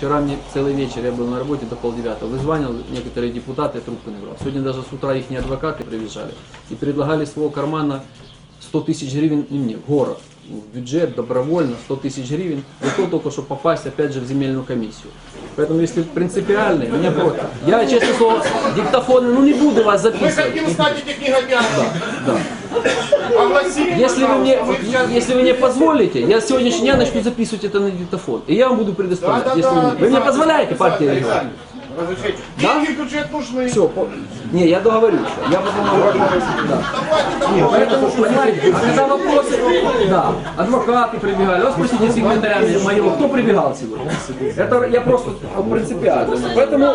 Вчера мне целый вечер, я был на работе до полдевятого, вызванивал некоторые депутаты, я трубку не брал. Сегодня даже с утра их адвокаты приезжали и предлагали с своего кармана 100 тысяч гривен не мне, в город, В бюджет, добровольно, 100 тысяч гривен, для того только, чтобы попасть опять же в земельную комиссию. Поэтому если принципиально, меня против. Я, честно слово, диктофоны, ну не буду вас Мы записывать. хотим стать негодяев. Да. Огласили, Если вы, мне, если вы мне позволите, я с сегодняшнего дня начну записывать это на диктофон. И я вам буду предоставлять. Да-да-да, если вы, мне- вы мне позволяете, партия регионов? Разрешите. Да? Деньги бюджет нужны. Все, по... не, я договорюсь. Я потом говорю. Да. Давайте, Поэтому, понимаете, а когда вопросы, да, адвокаты прибегали, вот спросите секретаря моего, кто прибегал сегодня? Это я просто принципиально. Поэтому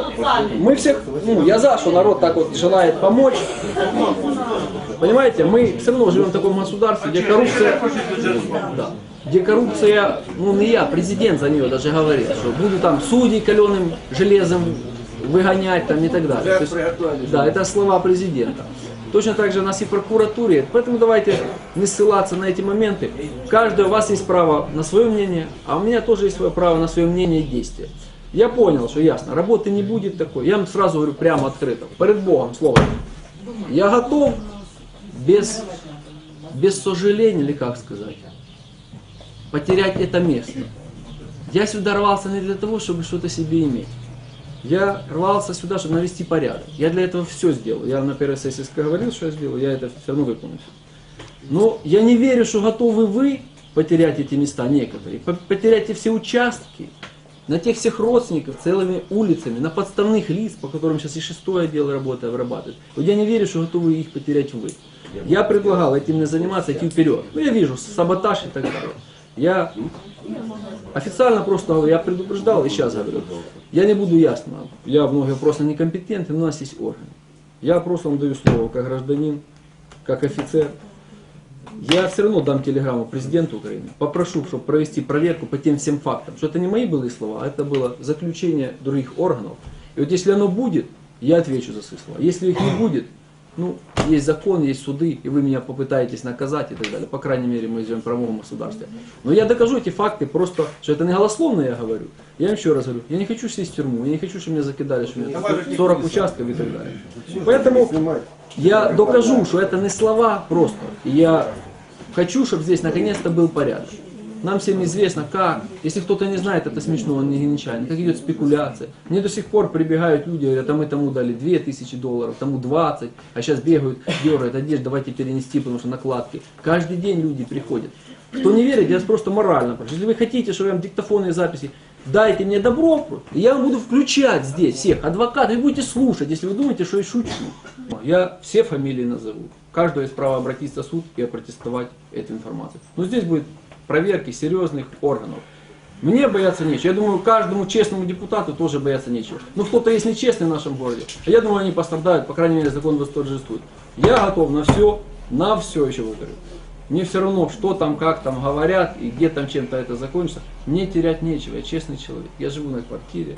мы всех, ну, я за, что народ так вот желает помочь. Понимаете, мы все равно живем в таком государстве, где коррупция, да, где коррупция, ну не я, президент за нее даже говорит, что буду там судей каленым железом выгонять там и так далее. Есть, да, это слова президента. Точно так же у нас и в прокуратуре. Поэтому давайте не ссылаться на эти моменты. Каждый у вас есть право на свое мнение, а у меня тоже есть свое право на свое мнение и действие. Я понял, что ясно, работы не будет такой. Я вам сразу говорю прямо открыто, перед Богом слово. Я готов без, без сожаления, или как сказать, потерять это место. Я сюда рвался не для того, чтобы что-то себе иметь. Я рвался сюда, чтобы навести порядок. Я для этого все сделал. Я на первой сессии говорил, что я сделал, я это все равно выполню. Но я не верю, что готовы вы потерять эти места некоторые, по- потерять все участки, на тех всех родственников целыми улицами, на подставных лиц, по которым сейчас и шестое отдел работы обрабатывает. Вот я не верю, что готовы их потерять вы. Я предлагал этим не заниматься, идти вперед. Ну я вижу саботаж и так далее. Я официально просто я предупреждал и сейчас говорю. Я не буду ясно. Я в вопросах некомпетентен, но у нас есть орган. Я просто вам даю слово, как гражданин, как офицер. Я все равно дам телеграмму президенту Украины, попрошу, чтобы провести проверку по тем всем фактам, что это не мои были слова, а это было заключение других органов. И вот если оно будет, я отвечу за свои слова. Если их не будет, ну, есть закон, есть суды, и вы меня попытаетесь наказать и так далее. По крайней мере, мы живем в правовом государстве. Но я докажу эти факты просто, что это не голословно я говорю. Я еще раз говорю, я не хочу сесть в тюрьму, я не хочу, чтобы меня закидали, что у меня 40 участков и так далее. Поэтому я докажу, что это не слова просто. И я хочу, чтобы здесь наконец-то был порядок. Нам всем известно, как, если кто-то не знает, это смешно, он не нечаянно, как идет спекуляция. Мне до сих пор прибегают люди, говорят, а мы тому дали 2000 долларов, тому 20, а сейчас бегают, дергают, одежду, давайте перенести, потому что накладки. Каждый день люди приходят. Кто не верит, я вас просто морально прошу. Если вы хотите, чтобы я вам диктофонные записи, дайте мне добро, и я вам буду включать здесь всех адвокатов, и будете слушать, если вы думаете, что я шучу. Я все фамилии назову. Каждого есть право обратиться в суд и опротестовать эту информацию. Но здесь будет проверки серьезных органов. Мне бояться нечего. Я думаю, каждому честному депутату тоже бояться нечего. Ну, кто-то есть нечестный в нашем городе. А я думаю, они пострадают, по крайней мере, закон восторжествует. Я готов на все, на все еще говорю. Мне все равно, что там, как там говорят, и где там чем-то это закончится. Мне терять нечего, я честный человек. Я живу на квартире.